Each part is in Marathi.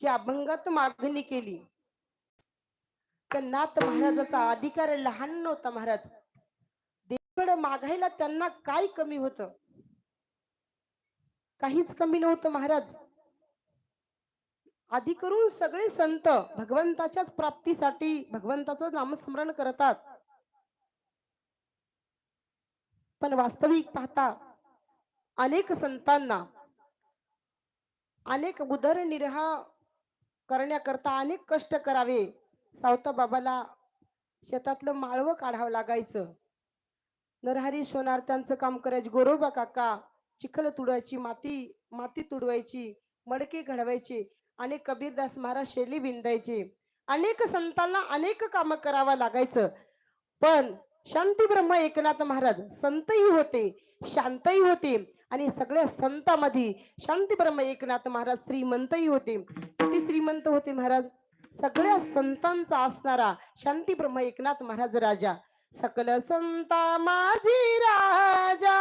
जी अभंगात मागणी केली. नाथ महाराजाचा अधिकार लहान नव्हता महाराज. देवाकडे मागायला त्यांना काय कमी होत? काहीच कमी नव्हतं महाराज. आधी करून सगळे संत भगवंताच्याच प्राप्तीसाठी भगवंताचं नामस्मरण करतात. पण वास्तविक पाहता अनेक संतांना अनेक उदरनिर्हा करण्याकरता अनेक कष्ट करावे. सावता बाबाला शेतातलं माळवं काढावं लागायचं. नरहरी सोनार त्यांचं काम करायचे. गोरोबा काका चिखल तुडवायची माती माती तुडवायची मडके घडवायचे आणि कबीरदास महाराज शैली विंदायचे अनेक संतांना अनेक कामं करावं लागायचं. पण शांती ब्रह्म एकनाथ महाराज संतही होते शांतही होते. आणि सगळ्या संतामध्ये शांती ब्रह्म एकनाथ महाराज श्रीमंतही होते. किती श्रीमंत होते महाराज? सगळ्या संतांचा असणारा शांती ब्रह्म एकनाथ महाराज राजा. सकल संता माझी राजा.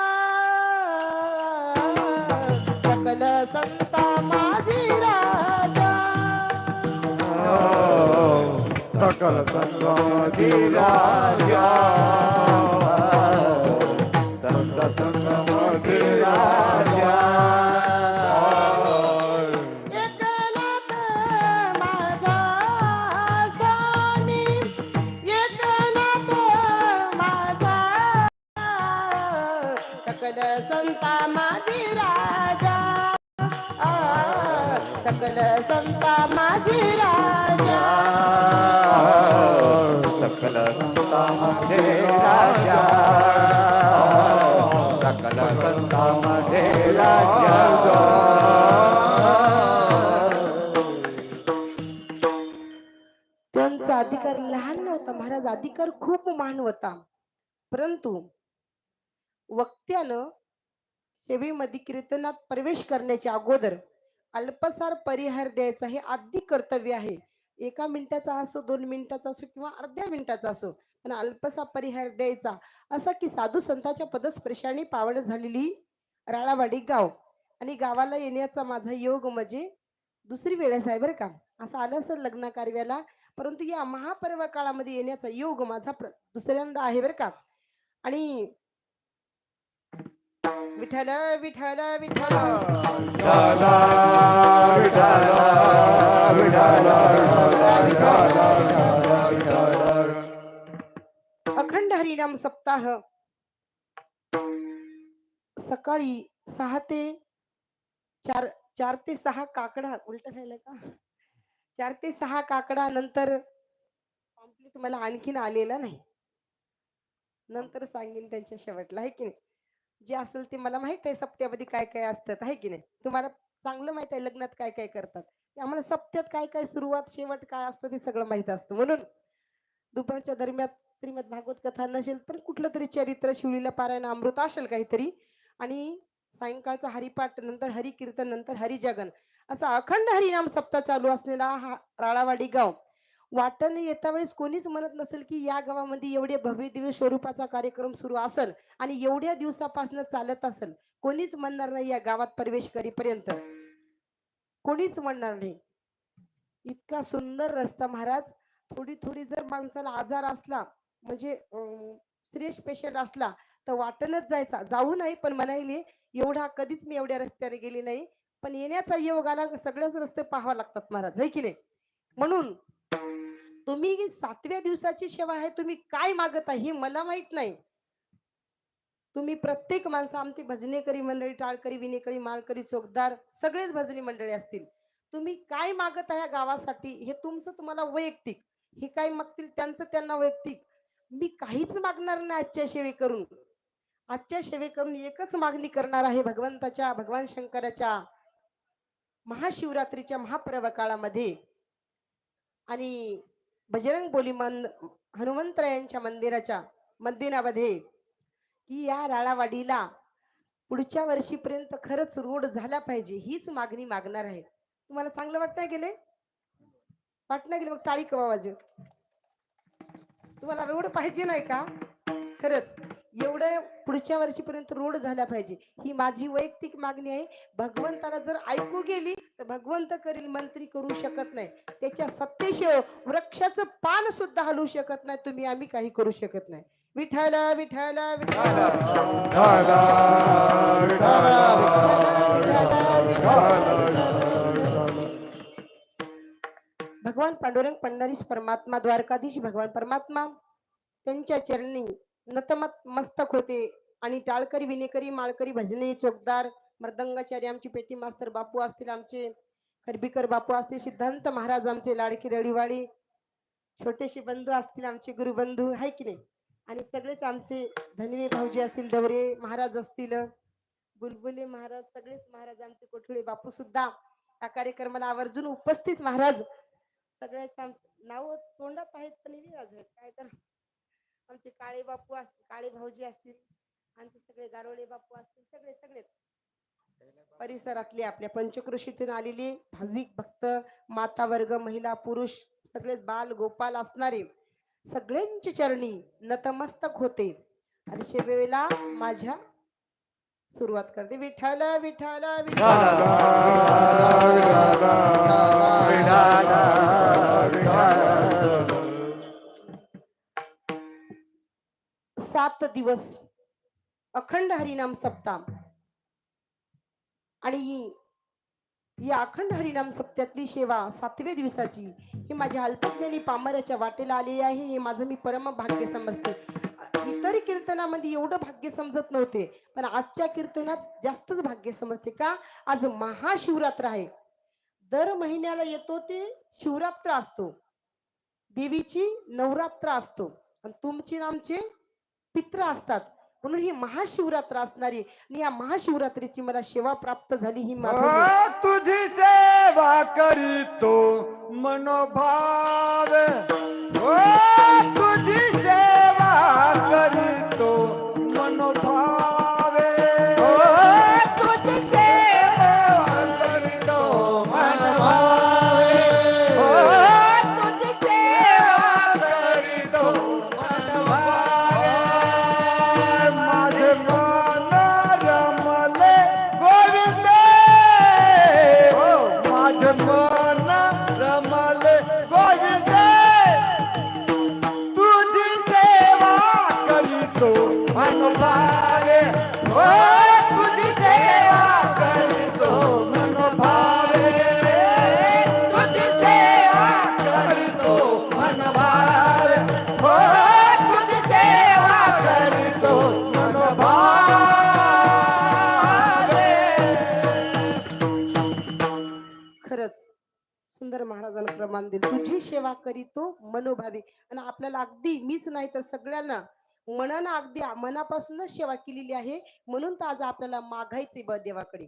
सकल संता माझी राजा. सकल संगमती राजा. सकल संता माझी राजा. सकल संता मध्ये राजा. सकल संता मध्ये राजा. त्यांचा अधिकार लहान नव्हता. महाराज अधिकार खूप महान होता. परंतु वक्त्यानं सेवेमध्ये कीर्तनात प्रवेश करण्याच्या अगोदर अल्पसार परिहार द्यायचा हे आधी कर्तव्य आहे. एका मिनिटाचा असो दोन मिनिटाचा असो किंवा अर्ध्या मिनिटाचा असो पण अल्पसा परिहार द्यायचा. असा की साधू संतांच्या पदस्पर्शाने पावड झालेली राळावाडी गाव. आणि गावाला येण्याचा माझा योग म्हणजे दुसरी वेळेस आहे बरं का. असं आलं सर लग्न कार्याला परंतु या महापर्व काळामध्ये येण्याचा योग माझा प्र- दुसऱ्यांदा आहे बरं का. आणि विठ्ठल विठ्ठल विठ्ठल. अखंड हरिनाम सप्ताह. सकाळी सहा ते चार चार ते सहा काकडा उलट व्हायला का? चार ते सहा काकडा नंतर तुम्हाला मला आणखीन आलेला नाही. नंतर सांगेन त्यांच्या शेवटला आहे की नाही? जे असेल ते मला माहीत आहे सप्त्यामध्ये काय काय असतात आहे की नाही? तुम्हाला चांगलं माहीत आहे लग्नात काय काय करतात. आम्हाला सप्त्यात काय काय सुरुवात शेवट काय असतो ते सगळं माहीत असतं. म्हणून दुपारच्या दरम्यान श्रीमद भागवत कथा नसेल पण कुठलं तरी चरित्र शिवलीला पारायण अमृत असेल काहीतरी आणि सायंकाळचा हरिपाठ नंतर हरिकीर्तन नंतर हरिजगन असा अखंड हरिनाम सप्ताह चालू असलेला हा राळावाडी गाव वाटण येता वेळेस कोणीच म्हणत नसेल की या गावामध्ये एवढे भव्य दिव्य स्वरूपाचा कार्यक्रम सुरू असेल आणि एवढ्या दिवसापासून चालत असेल कोणीच म्हणणार नाही या गावात प्रवेश करीपर्यंत. कोणीच म्हणणार नाही. इतका सुंदर रस्ता महाराज. थोडी थोडी जर माणसाला आजार असला म्हणजे सिरियस पेशंट असला तर वाटणच जायचा. जाऊ नाही पण म्हणायले एवढा कधीच मी एवढ्या रस्त्याने गेली नाही पण येण्याचा योग आला सगळेच रस्ते पाहावे लागतात महाराज. है की नाही? म्हणून तुम्ही सातव्या दिवसाची सेवा आहे तुम्ही काय मागत आहे हे मला माहीत नाही. तुम्ही प्रत्येक माणसं आमची भजनेकरी मंडळी टाळकरी विनेकरी माळकरी चोकदार सगळेच भजनी मंडळी असतील. तुम्ही काय मागत आहे या गावासाठी हे तुमचं तुम्हाला वैयक्तिक. हे काय मागतील त्यांचं त्यांना वैयक्तिक. मी काहीच मागणार नाही आजच्या सेवे करून. आजच्या सेवे करून एकच मागणी करणार आहे भगवंताच्या भगवान शंकराच्या महाशिवरात्रीच्या महापर्व काळामध्ये. आणि बजरंग बोली मन हनुमंतरायांच्या मंदिराच्या मंदिरामध्ये की या राळावाडीला पुढच्या वर्षीपर्यंत खरंच रोड झाला पाहिजे हीच मागणी मागणार आहे. तुम्हाला चांगलं वाटत नाही? गेले वाटत नाही? गेले मग टाळी कवा वाजे तुम्हाला रोड पाहिजे नाही का? खरंच. एवढं पुढच्या वर्षीपर्यंत रोड झाला पाहिजे. ही माझी वैयक्तिक मागणी आहे. भगवंताला जर ऐकू गेली तर भगवंत करील मंत्री करू शकत नाही. त्याच्या सत्तेशिवाय वृक्षाचं पान सुद्धा हलवू शकत नाही. तुम्ही आम्ही काही करू शकत नाही. विठाला विठाला भगवान पांडुरंग पंढरीश परमात्मा द्वारकाधीश भगवान परमात्मा त्यांच्या चरणी नतमत मस्तक होते. आणि टाळकरी विनेकरी माळकरी भजने चोकदार मृदंगाचार्य आमची पेटी मास्तर बापू असतील आमचे. खरबीकर बापू असतील सिद्धांत महाराज आमचे लाडकी रडीवाडी. छोटेसे बंधू असतील आमचे गुरुबंधू आहे की नाही? आणि सगळेच आमचे धनवे भाऊजी असतील दवरे महाराज असतील बुलबुले महाराज सगळेच महाराज आमचे कोठळे बापू सुद्धा. या कार्यक्रमाला आवर्जून उपस्थित महाराज. सगळ्याच आमचे नाव तोंडात आहेत पण काय कर? आमचे काळे बापू असतील काळे भाऊजी असतील आमचे सगळे गारोळे बापू असतील सगळे सगळे परिसरातले आपल्या पंचकृषीतून आलेले भाविक भक्त माता वर्ग महिला पुरुष सगळे बाल गोपाल असणारे सगळ्यांची चरणी नतमस्तक होते आणि वेळेला माझ्या सुरुवात करते विठ्ठल विठ्ठल विठ्ठल सात दिवस. अखंड हरिनाम सप्ताह. आणि या अखंड हरिनाम सप्त्यातली सेवा सातव्या दिवसाची ही माझ्या अल्पज्ञानी पामराच्या वाटेला आलेली आहे. हे माझं मी परम भाग्य समजते. इतर कीर्तनामध्ये एवढं भाग्य समजत नव्हते पण आजच्या कीर्तनात जास्तच भाग्य समजते का? आज महाशिवरात्र आहे. दर महिन्याला येतो ते शिवरात्र असतो. देवीची नवरात्र असतो. आणि तुमचे नामचे आमचे पित्र असतात. म्हणून ही महाशिवरात्र असणारी आणि या महाशिवरात्रीची मला सेवा प्राप्त झाली ही माझं तुझी सेवा करीतो मनोभाव. ओ तुझी सुंदर महाराजांना प्रमाण दिलं. तुझी सेवा करीतो मनोभावी आणि आपल्याला अगदी मीच नाही तर सगळ्यांना मनानं अगदी मनापासूनच सेवा केलेली आहे. म्हणून तर आज आपल्याला मागायचे ब देवाकडे.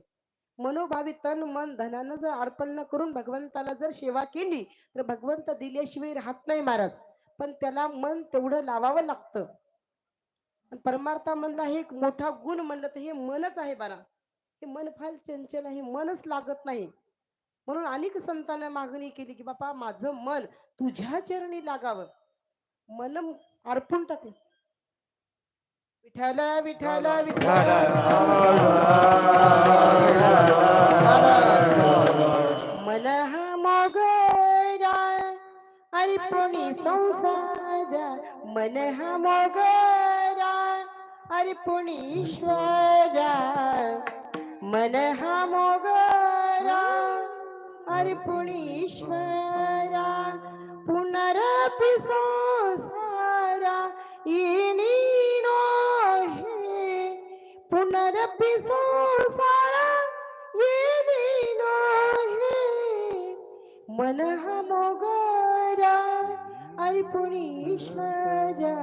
मनोभावी तन मन धनानं जर अर्पण न करून भगवंताला जर सेवा केली तर भगवंत दिल्याशिवाय राहत नाही महाराज. पण त्याला मन तेवढं लावावं लागतं. परमार्था परमार्थामधला हे एक मोठा गुण म्हणलं तर हे मनच आहे बारा हे मन फार चंचल आहे मनच लागत नाही. म्हणून अनेक संतांना मागणी केली की बापा माझं मन तुझ्या चरणी लागावं. मन अर्पून टाकलं. विठाला विठाला विठ्ठल. मन हा मोगरा पुणी संसार मन हा मोगरा पुणी ईश्वर मन हा मोग अरे पुणी ईश्वरा पुनरपि संसारा इनी मन हा मोगरा अर्पणी ईश्वरा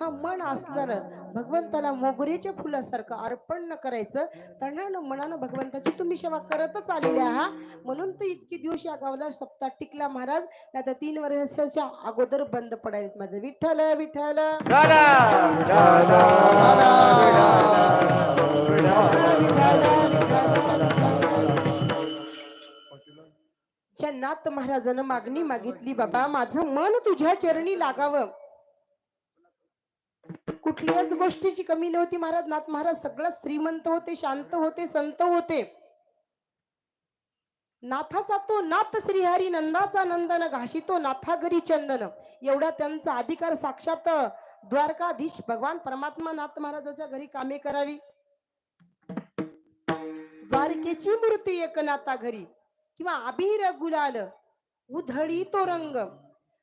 हा मन असणार भगवंताला मोगरीच्या फुलासारखं अर्पण न करायचं तणानं मनानं भगवंताची तुम्ही सेवा करतच आलेले आहात. म्हणून तर इतके दिवस या गावाला सप्ताह टिकला महाराज नाही तर तीन वर्षाच्या अगोदर बंद पडायला माझं. विठ्ठल विठ्ठल. ज्या नाथ महाराजानं मागणी मागितली बाबा माझं मन तुझ्या चरणी लागावं. कुठल्याच गोष्टीची कमी नव्हती महाराज. नाथ महाराज सगळ्यात श्रीमंत होते शांत होते संत होते. नाथाचा तो नाथ श्रीहरी नंदाचा नंदन घाशितो नाथागरी चंदन. एवढा त्यांचा अधिकार साक्षात द्वारकाधीश भगवान परमात्मा नाथ महाराजाच्या घरी कामे करावी. द्वारकेची मूर्ती एकनाथा घरी. किंवा अबीर गुलाल उधळी तो रंग.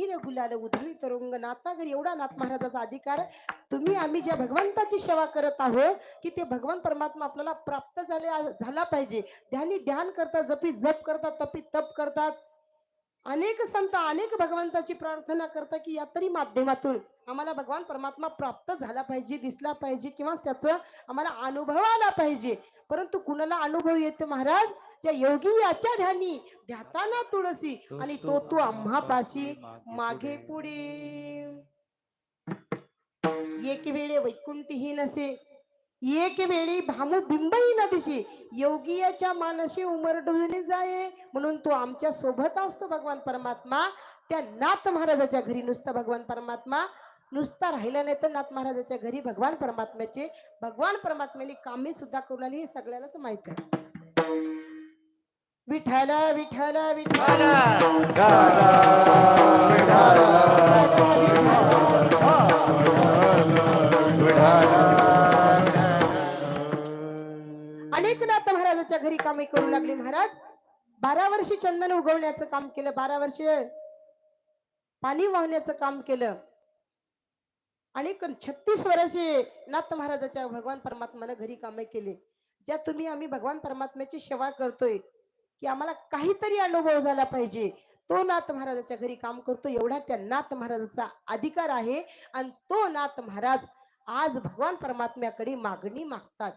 अबीर गुलाल उधळी तरंग नाथागर एवढा नाथ महाराजाचा अधिकार तुम्ही आम्ही ज्या भगवंताची सेवा करत आहोत की ते भगवान परमात्मा आपल्याला प्राप्त झाले झाला पाहिजे. ध्यानी ध्यान करतात जपी जप करतात तपी तप करतात. अनेक संत अनेक भगवंताची प्रार्थना करतात की या तरी माध्यमातून आम्हाला भगवान परमात्मा प्राप्त झाला पाहिजे दिसला पाहिजे किंवा त्याचं आम्हाला अनुभव आला पाहिजे. परंतु कुणाला अनुभव येतो महाराज? ज्या योगी याच्या ध्यानी ध्याताना तुळसी आणि तो तू आम्हापाशी मागे पुढे. एक वेळे वैकुंठही नसे एक वेळी भामू बिंबही न दिसे योगियाच्या मानसी उमरडविली जाये. म्हणून तो आमच्यासोबत असतो भगवान परमात्मा. त्या नाथ महाराजाच्या घरी नुसता भगवान परमात्मा. नुसता राहिला नाही तर नाथ महाराजाच्या घरी भगवान परमात्म्याचे. भगवान परमात्म्याने कामे सुद्धा करून आली हे सगळ्यालाच माहीत आहे. विठ्ठल विठ्ठल विठ्ठल. अनेक नाथ महाराजाच्या घरी कामे करू लागले महाराज. बारा वर्षी चंदन उगवण्याचं काम केलं बारा वर्ष पाणी वाहण्याचं काम केलं. आणि छत्तीस वर्षे नाथ महाराजाच्या भगवान परमात्म्यानं घरी कामे केले. ज्या तुम्ही आम्ही भगवान परमात्म्याची सेवा करतोय की आम्हाला काहीतरी अनुभव झाला पाहिजे. तो नाथ महाराजाच्या घरी काम करतो. एवढा त्या नाथ महाराजाचा अधिकार आहे आणि तो नाथ महाराज आज भगवान परमात्म्याकडे मागणी मागतात.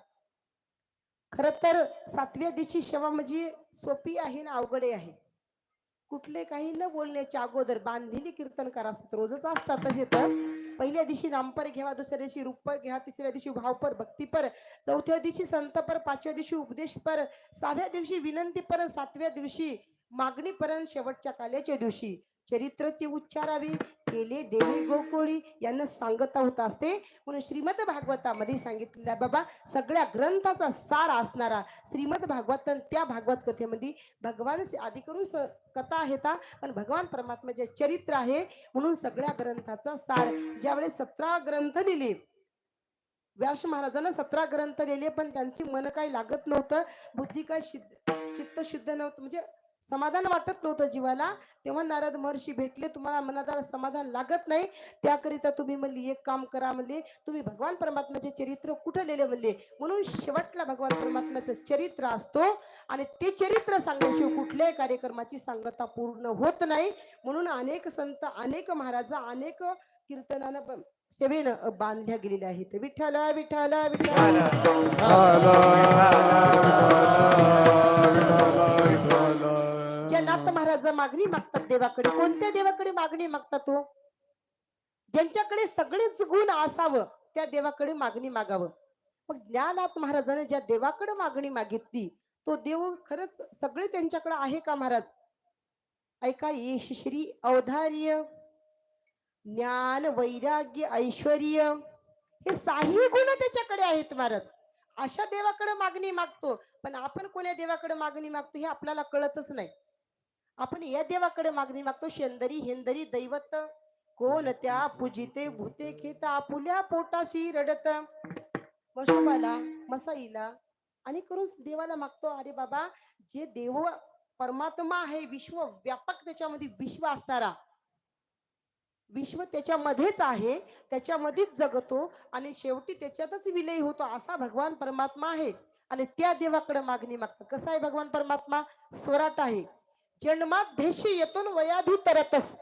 खर तर सातव्या दिवशी सेवा म्हणजे सोपी आहे ना अवघडे आहे. कुठले काही न बोलण्याच्या अगोदर बांधिली कीर्तनकार असतात. रोजच असतात तसे तर पहिल्या दिवशी नामपर घ्यावा दुसऱ्या दिवशी रूपपर घ्या तिसऱ्या दिवशी भावपर भक्तीपर चौथ्या दिवशी संतपर पाचव्या दिवशी उपदेशपर सहाव्या दिवशी विनंतीपर सातव्या दिवशी मागणीपर्यंत शेवटच्या काल्याच्या दिवशी. चरित्रची उच्चारावी केले देवी गोकुळी यांना सांगता होत असते. म्हणून श्रीमद भागवतामध्ये सांगितलेल्या बाबा सगळ्या ग्रंथाचा सार असणारा श्रीमद भागवत त्या भागवत कथेमध्ये भगवान आधी करून कथा आहे हा, पण भगवान परमात्म्याचे चरित्र आहे म्हणून सगळ्या ग्रंथाचा सार. ज्यावेळेस सतरा ग्रंथ लिहिले व्यास महाराजांना सतरा ग्रंथ लिहिले पण त्यांची मन काही लागत नव्हतं. बुद्धी काय शुद्ध चित्त शुद्ध नव्हतं. म्हणजे समाधान वाटत नव्हतं जीवाला. तेव्हा नारद महर्षी भेटले तुम्हाला मनाला समाधान लागत नाही. त्याकरिता तुम्ही म्हणली एक काम करा म्हणले. तुम्ही भगवान परमात्म्याचे चरित्र कुठं लिहिले म्हणले? म्हणून शेवटला भगवान परमात्म्याचं चरित्र असतो आणि ते चरित्र सांगण्याशिवाय कुठल्याही कार्यक्रमाची सांगता पूर्ण होत नाही. म्हणून अनेक संत अनेक महाराजा अनेक कीर्तनानं सेवेनं बांधल्या गेलेल्या आहेत. विठ्ठल. विठ्ठल विठ्ठल. मागणी मागतात देवाकडे. कोणत्या देवाकडे मागणी मागतात तो? ज्यांच्याकडे सगळेच गुण असावं त्या देवाकडे मागणी मागावं. मग ज्ञानाथ महाराजाने ज्या देवाकडे मागणी मागितली तो देव खरंच सगळे त्यांच्याकडे आहे का महाराज? ऐका येश श्री अवधार्य ज्ञान वैराग्य ऐश्वर हे साही गुण त्याच्याकडे आहेत महाराज. अशा देवाकडे मागणी मागतो पण आपण कोण्या देवाकडे मागणी मागतो हे आपल्याला कळतच नाही. आपण या देवाकडे मागणी मागतो शेंदरी हेंदरी दैवत कोण त्या पूजिते भूते खेता आपुल्या पोटाशी रडत. वशोबाला मसाईला आणि करून देवाला मागतो अरे बाबा जे देव परमात्मा आहे विश्व व्यापक त्याच्यामध्ये विश्व असणारा. विश्व त्याच्यामध्येच आहे त्याच्यामध्येच जगतो आणि शेवटी त्याच्यातच विलय होतो असा भगवान परमात्मा आहे. आणि त्या देवाकडे मागणी मागतात कसा आहे भगवान परमात्मा? स्वराट आहे. जन्मात देशी येतून वयाधी तरतस.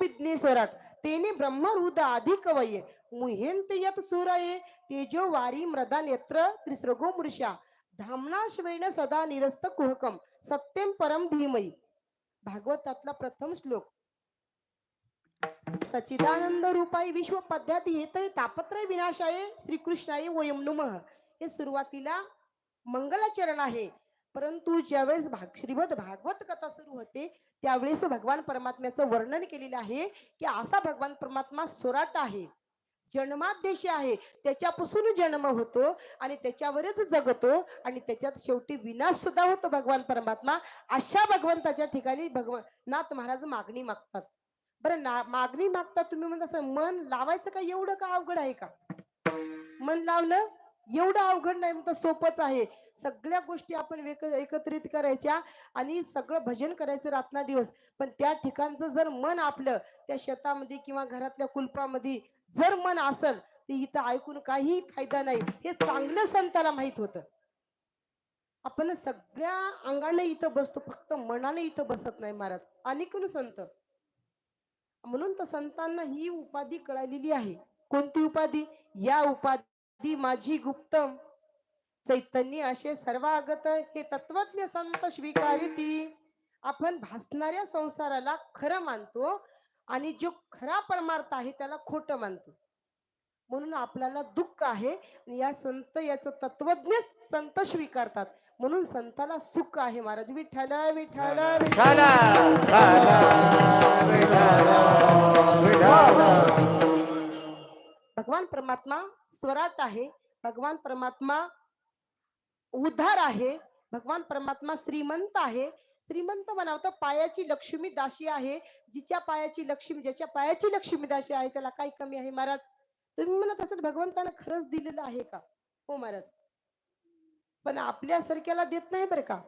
बिद्नी स्वराट तेने ब्रह्मरुद अधिक वये. मुहेंत यत सुरये. तेजो वारी मृदा नेत्र त्रिसृगो मृषा. धामनाश्वेन सदा निरस्त कुहकम. सत्यम परम धीमयी भागवतातला प्रथम श्लोक. सचिदानंद रूपाई विश्व पद्धती हे तरी तापत्रय विनाशाये श्रीकृष्णाय वयम नुमः. हे सुरुवातीला मंगलाचरण आहे. परंतु ज्यावेळेस भाग श्रीमद भागवत कथा सुरू होते त्यावेळेस भगवान परमात्म्याचं वर्णन केलेलं आहे की असा भगवान परमात्मा सोराट आहे. जन्माद्देशी आहे. त्याच्यापासून जन्म होतो आणि त्याच्यावरच जगतो आणि त्याच्यात शेवटी विनाश सुद्धा होतो भगवान परमात्मा. अशा भगवंताच्या ठिकाणी भगवान नाथ महाराज मागणी मागतात. बरं ना मागणी मागतात तुम्ही म्हणता मन लावायचं का? एवढं का अवघड आहे का? मन लावलं एवढं अवघड नाही तर सोपंच आहे. सगळ्या गोष्टी आपण एकत्रित करायच्या आणि सगळं भजन करायचं रातना दिवस. पण त्या ठिकाणचं जर मन आपलं त्या शेतामध्ये किंवा घरातल्या कुलपामध्ये जर मन असल ते इथं ऐकून काही फायदा नाही. हे चांगलं संताला माहीत होतं. आपण सगळ्या अंगाने इथं बसतो फक्त मनाने इथं बसत नाही महाराज. अनेक संत. म्हणून तर संतांना ही उपाधी कळालेली आहे. कोणती उपाधी? या उपाधी ती माझी गुप्तम चैतन्य असे सर्वागत हे तत्वज्ञ संत स्वीकारिती आपण भासणाऱ्या संसाराला खरं मानतो आणि जो खरा परमार्थ आहे त्याला खोटं मानतो म्हणून आपल्याला दुःख आहे या संत याचं तत्वज्ञ संत स्वीकारतात म्हणून संताला सुख आहे महाराज विठ्ठल विठ्ठल विठ्ठल विठाला विठाला भगवान परमात्मा स्वराट आहे भगवान परमात्मा उद्धार आहे भगवान परमात्मा श्रीमंत आहे. श्रीमंत म्हणावं पायाची लक्ष्मी दाशी आहे. जिच्या पायाची लक्ष्मी ज्याच्या पायाची लक्ष्मी दाशी आहे त्याला काही कमी आहे महाराज. तुम्ही म्हणत असेल भगवंतानं खरंच दिलेलं आहे का? हो महाराज. पण आपल्या सरक्याला देत नाही बरं का?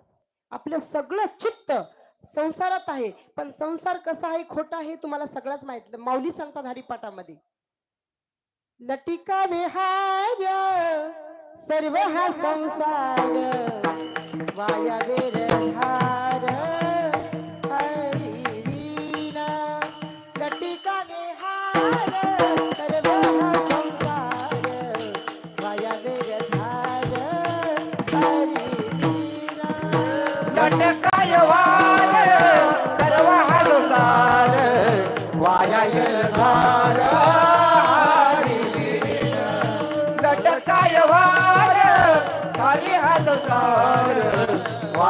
आपलं सगळं चित्त संसारात आहे. पण संसार कसा आहे खोटा आहे तुम्हाला सगळंच माहीत. माऊली सांगतात हरिपाठामध्ये. लटिका विहार सर्व हा संसार वाया वेरधार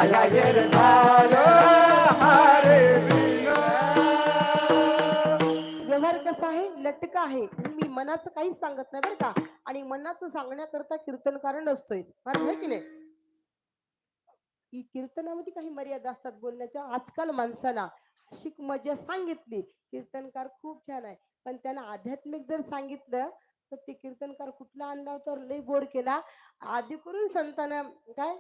हरे व्यवहार कसा आहे? लटका आहे. मी मनाचं काहीच सांगत नाही बरं का. आणि मनाचं सांगण्याकरता कीर्तनकार नसतोय की नाही? कीर्तनामध्ये काही मर्यादा असतात बोलण्याच्या. आजकाल माणसाला शिक मजा सांगितली. कीर्तनकार खूप छान आहे. पण त्यांना आध्यात्मिक जर सांगितलं तर ते कीर्तनकार कुठला आणला तर लय बोर केला. आधी करून संतांना काय?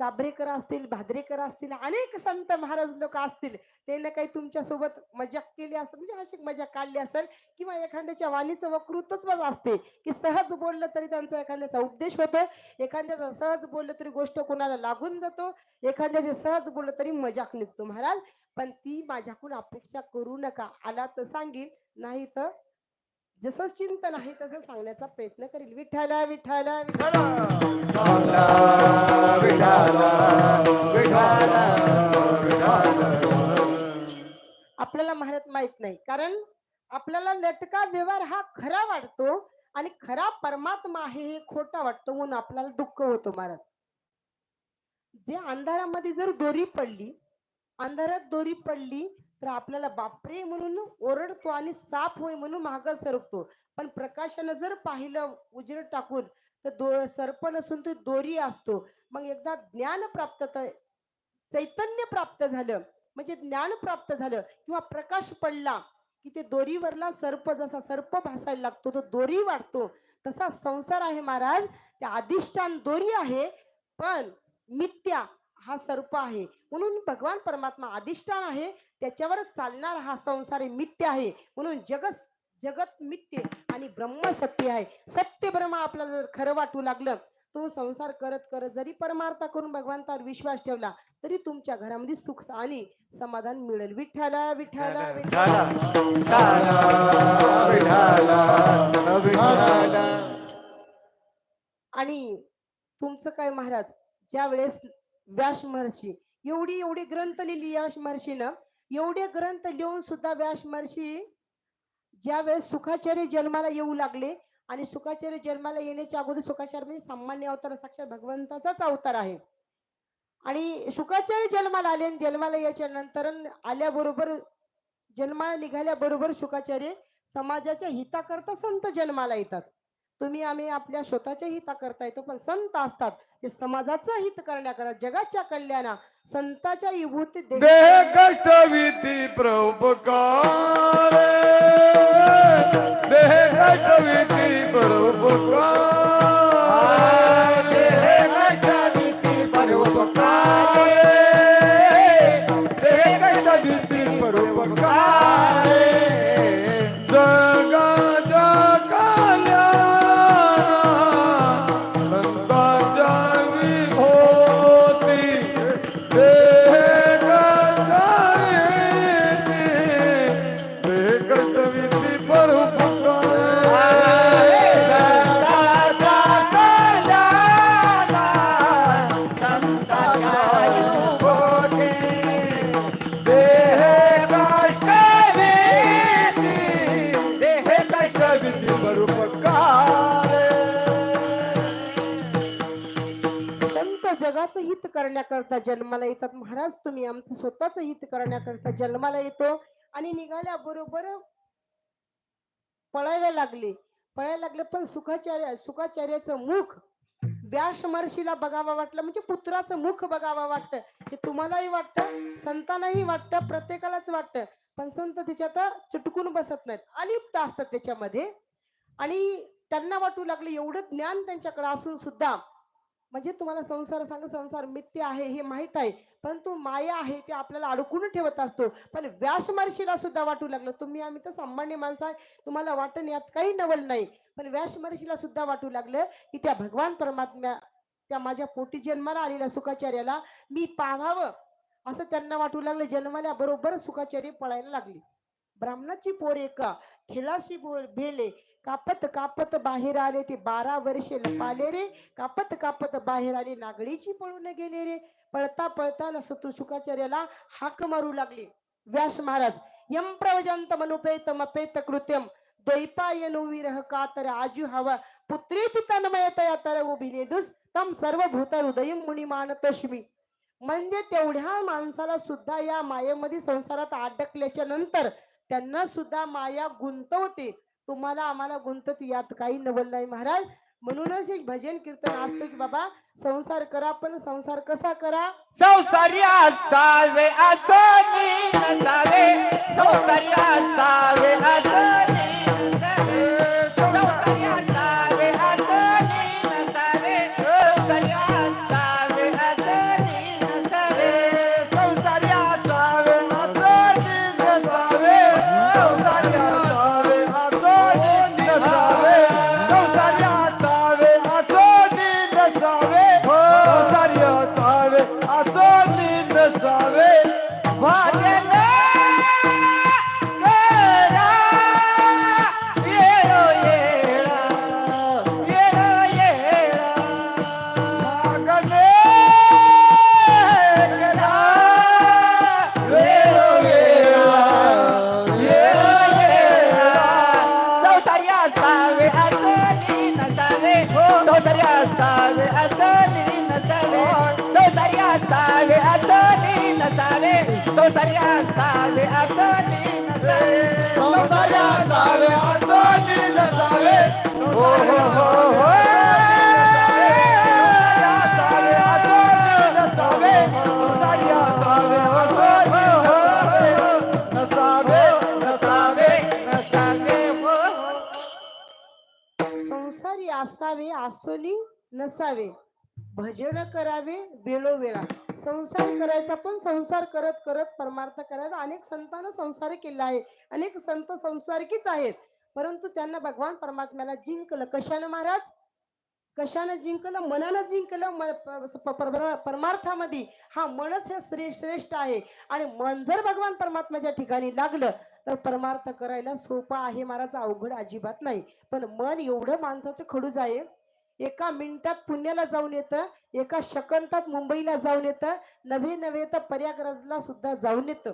चाभरेकर असतील भाद्रेकर असतील अनेक संत महाराज लोक असतील त्यानं काही तुमच्यासोबत मजाक केली असेल म्हणजे अशी मजाक काढली असेल किंवा एखाद्याच्या वाणीचं वक्तृत्वच असते की सहज बोललं तरी त्यांचा एखाद्याचा उपदेश होतो. एखाद्याचा सहज बोललं तरी गोष्ट कोणाला लागून जातो. एखाद्याचे सहज बोललं तरी मजाक निघतो महाराज. पण ती माझ्याकडून अपेक्षा करू नका. आला तर सांगेन नाही तर जसं चिंतन आहे तसं सांगण्याचा प्रयत्न करील. विठ्ठला विठ्ठला आपल्याला म्हणत माहीत नाही. कारण आपल्याला लटका व्यवहार हा खरा वाटतो आणि खरा परमात्मा आहे हे खोटा वाटतो म्हणून आपल्याला दुःख होतो महाराज. जे अंधारामध्ये जर दोरी पडली अंधारात दोरी पडली तर आपल्याला बापरे म्हणून ओरडतो आणि साप होय म्हणून मागं सरकतो. पण प्रकाशानं जर पाहिलं उजेड टाकून तर दो सर्प नसून तो दोरी असतो. मग एकदा ज्ञान प्राप्त चैतन्य प्राप्त झालं म्हणजे ज्ञान प्राप्त झालं किंवा प्रकाश पडला की ते दोरीवरला सर्प जसा सर्प भासायला लागतो तो दोरी वाढतो. तसा संसार आहे महाराज ते अधिष्ठान दोरी आहे पण मिथ्या हा सर्प आहे. म्हणून भगवान परमात्मा अधिष्ठान आहे. त्याच्यावर चालणार हा संसार हे मिथ्य आहे. म्हणून जगत जगत मिथ्य आणि ब्रह्म सत्य आहे. सत्य ब्रह्म आपल्याला जर खरं वाटू लागलं तो संसार करत करत जरी परमार्थ करून भगवंतावर विश्वास ठेवला तरी तुमच्या घरामध्ये सुख आणि समाधान मिळेल. विठ्ठला विठ्ठला विठ्ठला. आणि तुमचं काय महाराज? ज्या वेळेस व्यास महर्षी एवढी एवढी ग्रंथ लिहिली व्यास महर्षीनं एवढे ग्रंथ लिहून सुद्धा व्यास महर्षी ज्या वेळेस सुखाचार्य जन्माला येऊ लागले आणि सुखाचार्य जन्माला येण्याच्या अगोदर सुखाचार्य म्हणजे सामान्य अवतार साक्षात भगवंताचाच अवतार आहे. आणि सुखाचार्य जन्माला आले आणि जन्माला याच्या नंतर आल्याबरोबर जन्माला निघाल्याबरोबर सुखाचार्य समाजाच्या हिताकरता संत जन्माला येतात. तुम्ही आम्ही आपल्या स्वतःच्या हिता करता येतो पण संत असतात. ते समाजाचं हित करण्याकरता जगाच्या कल्याणा संताच्या विभूती देह देह हित करण्याकरता जन्माला येतात. महाराज तुम्ही आमचं स्वतःच हित करण्याकरता जन्माला येतो. आणि निघाल्या बरोबर पळायला लागले. पळायला लागले पण सुखाचार्य सुखाचार्याचं मुख व्यास महर्षीला बघावा वाटलं. म्हणजे पुत्राचं मुख बघावं वाटतं. हे तुम्हालाही वाटतं संतांनाही वाटतं प्रत्येकालाच वाटतं. पण संत त्याच्यात चुटकून बसत नाहीत. अलिप्त असतात त्याच्यामध्ये. आणि त्यांना वाटू लागले एवढं ज्ञान त्यांच्याकडे असून सुद्धा म्हणजे तुम्हाला संसार सांग संसार मिथ्य आहे हे माहीत आहे. परंतु माया आहे ते आपल्याला अडकून ठेवत असतो. पण व्यास महर्षीला सुद्धा वाटू लागलं. तुम्ही आम्ही तर सामान्य माणसं आहे. तुम्हाला वाटण यात काही नवल नाही. पण व्यास महर्षीला सुद्धा वाटू लागलं की त्या भगवान परमात्म्या त्या माझ्या पोटी जन्माला आलेल्या सुखाचार्याला मी पाहावं. असं त्यांना वाटू लागलं. जन्माल्या बरोबर सुखाचार्य पळायला लागली. ब्राह्मणाची पोर एका खेळाशी बोल भेले. कापत कापत बाहेर आले ते बारा वर्षे लपाले रे. कापत कापत बाहेर आले नागडीची पळून गेले रे. पळता पळता नसतो शुकाचार्याला हाक मारू लागले. व्यास महाराज यम प्रवजंत मनुपेत मपेत कृत्यम. द्वैपायनो विरह कातर आजू हवा. पुत्री तन्मयतया तर उभिने दुस तम सर्व भूत हृदय मुनी मानतोष्मी. म्हणजे तेवढ्या माणसाला सुद्धा या मायेमध्ये संसारात अडकल्याच्या नंतर त्यांना सुद्धा माया गुंतवते. तुम्हाला आम्हाला गुंतत यात काही नवल नाही महाराज. म्हणूनच एक भजन कीर्तन असतो की बाबा संसार करा पण संसार कसा करा? संसारी असावे असोनी संसारी असावे असोनी नसावे संसारी असावे असोनी नसावे संसारी असावे असोनी नसावे संसारी असावे असोनी नसावे हो हो हो हो. असावे आसोली नसावे. भजन करावे वेळोवेळा. संसार करायचा पण संसार करत करत परमार्थ करायचा. अनेक संतांना संसार केला आहे. अनेक संत संसारिकीच आहेत. परंतु त्यांना भगवान परमात्म्याला जिंकलं. कशानं महाराज? कशानं जिंकलं? मनानं जिंकलं म- प- परमार्थामध्ये. हा मनच हे श्रेष्ठ आहे. आणि मन जर भगवान परमात्म्याच्या ठिकाणी लागलं तर परमार्थ करायला सोपं आहे महाराज अवघड अजिबात नाही. पण मन एवढं माणसाचं खडूज आहे एका मिनिटात पुण्याला जाऊन येतं एका शकंतात मुंबईला जाऊन येतं नव्हे नव्हे तर प्रयागराजला सुद्धा जाऊन येतं.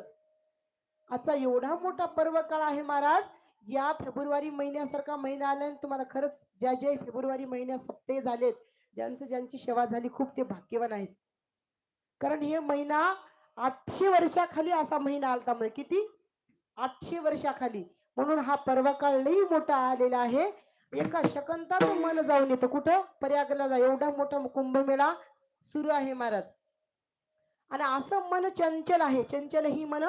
आजचा एवढा मोठा पर्व काळ आहे महाराज या फेब्रुवारी महिन्यासारखा महिना आला तुम्हाला खरंच ज्या ज्या फेब्रुवारी महिन्यात सप्ते झालेत ज्यांचं ज्यांची सेवा झाली खूप ते भाग्यवान आहेत. कारण हे महिना आठशे वर्षाखाली असा महिना आलता म्हणजे किती? आठशे वर्षाखाली. म्हणून हा पर्व काळ लई मोठा आलेला आहे. एका शकंतात मन जाऊन येतं. कुठं? प्रयागला एवढा मोठा कुंभमेळा सुरू आहे महाराज. आणि असं मन चंचल आहे. चंचल ही मन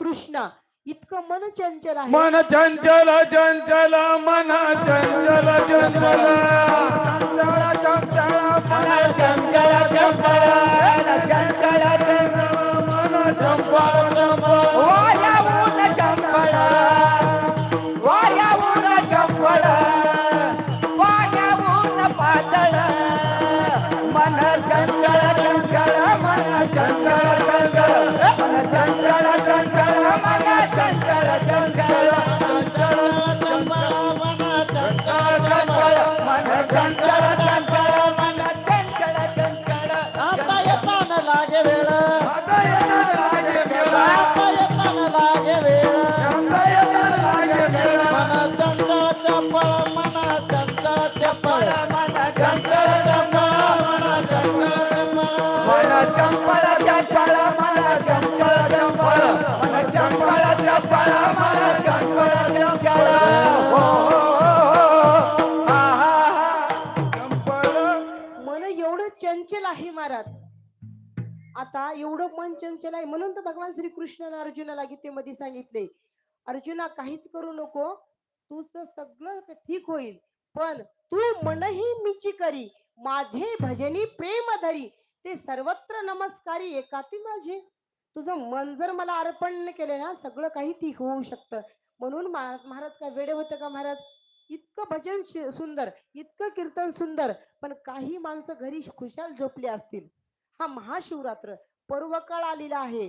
तृष्णा. इतकं मन चंचल आहे. मन चंचल चंचल मन चंचल चंचल. चंचल चंचल मन चंचल. चंचल चंचल. मन एवढं चंचल आहे महाराज. आता एवढं मन चंचल आहे म्हणून तर भगवान श्री कृष्णाने अर्जुनाला गीतेमध्ये सांगितले. अर्जुना काहीच करू नको. तुझं सगळं ठीक होईल. पण तू मनही मीची करी. माझे भजनी प्रेम धरी. ते सर्वत्र नमस्कारी एकाती माझे. तुझं मन जर मला अर्पण केले ना सगळं काही ठीक होऊ शकतं. म्हणून महाराज काय वेडे होते का महाराज? इतकं भजन सुंदर इतकं कीर्तन सुंदर पण काही माणसं घरी खुशाल झोपली असतील. हा महाशिवरात्र पर्वकाळ आलेला आहे.